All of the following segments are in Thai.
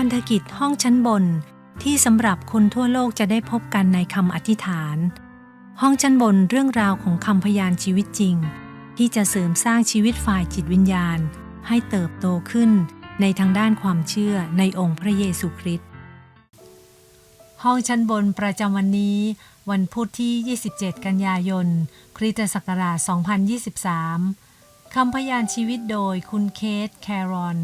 พันธกิจห้องชั้นบน ที่สำหรับคนทั่วโลกจะได้พบกันในคำอธิษฐาน ห้องชั้นบนเรื่องราวของคำพยานชีวิตจริง ที่จะเสริมสร้างชีวิตฝ่ายจิตวิญญาณ ให้เติบโตขึ้นในทางด้านความเชื่อในองค์พระเยซูคริสต์ห้องชั้นบนประจำวันนี้ วันพุธที่ 27 กันยายน คริสตศักราช 2023 คำพยานชีวิตโดยคุณเคทแครอน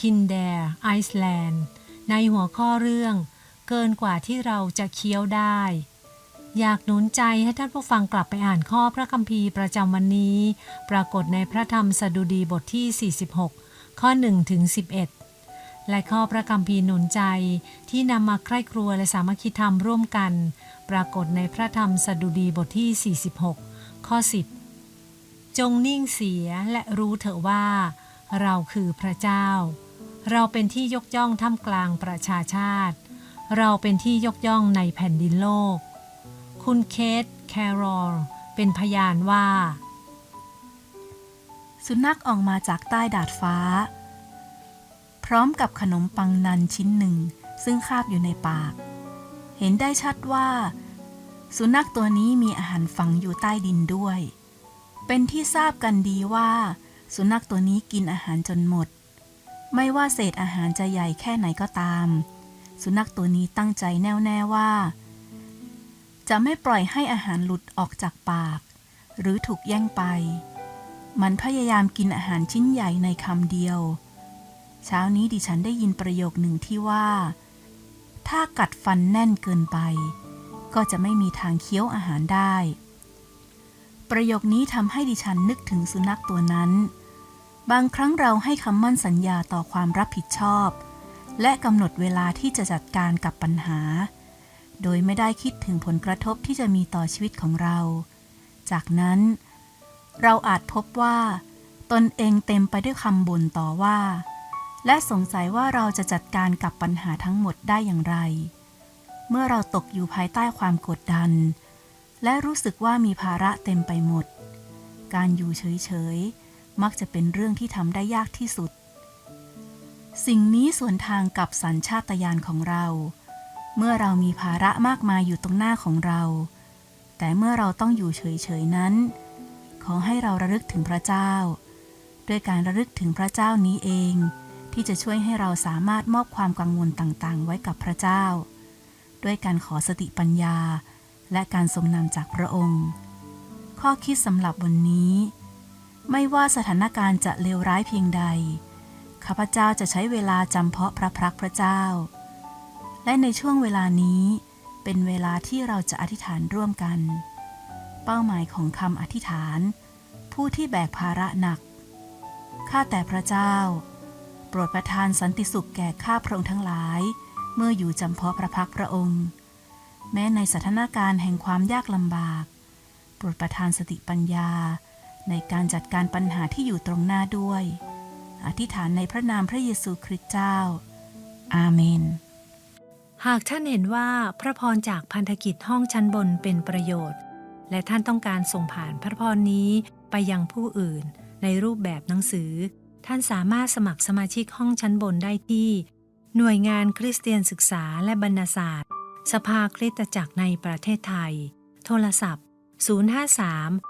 คินแดร์ไอซ์แลนด์ ในหัวข้อเรื่อง เกินกว่าที่เราจะเคี้ยวได้ อยากหนุนใจให้ท่านผู้ฟังกลับไปอ่านข้อพระคัมภีร์ประจำวันนี้ ปรากฏในพระธรรมสดุดีบทที่ 46 ข้อ1ถึง11 และข้อพระคัมภีร์หนุนใจที่นำมาใคร่ครัวและสามัคคีธรรมร่วมกัน ปรากฏในพระธรรมสดุดีบทที่ 46 ข้อ 10 จงนิ่งเสียและรู้เถอะว่าเราคือพระเจ้า เราเป็นที่ยกย่องท่ามกลางประชาชาติ เราเป็นที่ยกย่องในแผ่นดินโลก คุณเคทแครอลเป็นพยานว่า สุนัขออกมาจากใต้ดาดฟ้า พร้อมกับขนมปังนันชิ้นหนึ่ง ซึ่งคาบอยู่ในปาก เห็นได้ชัดว่า สุนัขตัวนี้มีอาหารฝังอยู่ใต้ดินด้วย เป็นที่ทราบกันดีว่า สุนัขตัวนี้กินอาหารจนหมด ไม่ว่าเศษอาหารจะใหญ่แค่ไหนก็ตาม สุนัขตัวนี้ตั้งใจแน่วแน่ว่า จะไม่ปล่อยให้อาหารหลุดออกจากปาก หรือถูกแย่งไป มันพยายามกินอาหารชิ้นใหญ่ในคำเดียว เช้านี้ดิฉันได้ยินประโยคหนึ่งที่ว่า ถ้ากัดฟันแน่นเกินไป ก็จะไม่มีทางเคี้ยวอาหารได้ ประโยคนี้ทำให้ดิฉันนึกถึงสุนัขตัวนั้น บางครั้งเราให้คำมั่นสัญญาต่อความรับผิดชอบ และกำหนดเวลาที่จะจัดการกับปัญหา โดยไม่ได้คิดถึงผลกระทบที่จะมีต่อชีวิตของเรา จากนั้น เราอาจพบว่า ตนเองเต็มไปด้วยคำบ่นต่อว่า และสงสัยว่าเราจะจัดการกับปัญหาทั้งหมดได้อย่างไร เมื่อเราตกอยู่ภายใต้ความกดดัน และรู้สึกว่ามีภาระเต็มไปหมด การอยู่เฉยๆ มักจะเป็นเรื่องที่ทำได้ยากที่สุด สิ่งนี้ส่วนทางกับสัญชาตญาณของเรา เมื่อเรามีภาระมากมายอยู่ตรงหน้าของเรา แต่เมื่อเราต้องอยู่เฉยๆนั้น ขอให้เราระลึกถึงพระเจ้า ด้วยการระลึกถึงพระเจ้านี้เอง ที่จะช่วยให้เราสามารถมอบความกังวลต่างๆ ไว้กับพระเจ้า ด้วยการขอสติปัญญา และการทรงนำจากพระองค์ ข้อคิดสำหรับวันนี้ ไม่ว่าสถานการณ์จะเลวร้ายเพียงใด ข้าพเจ้าจะใช้เวลาจำเพาะพระพักพระเจ้า และในช่วงเวลานี้เป็นเวลาที่เราจะอธิษฐานร่วมกัน เป้าหมายของคำอธิษฐาน ผู้ที่แบกภาระหนัก ข้าแต่พระเจ้า โปรดประทานสันติสุขแก่ข้าพระองค์ทั้งหลาย เมื่ออยู่จำเพาะพระพักพระองค์ แม้ในสถานการณ์แห่งความยากลำบาก โปรดประทานสติปัญญา ในการจัดการปัญหาที่อยู่ตรงหน้าด้วย อธิษฐานในพระนามพระเยซูคริสต์เจ้า อาเมน หากท่านเห็นว่าพระพรจากพันธกิจห้องชั้นบนเป็นประโยชน์ และท่านต้องการส่งผ่านพระพรนี้ไปยังผู้อื่น ในรูปแบบหนังสือ ท่านสามารถสมัครสมาชิกห้องชั้นบนได้ที่ หน่วยงานคริสเตียนศึกษาและบรรณศาสตร์ สภาคริสตจักรในประเทศไทย โทรศัพท์ 053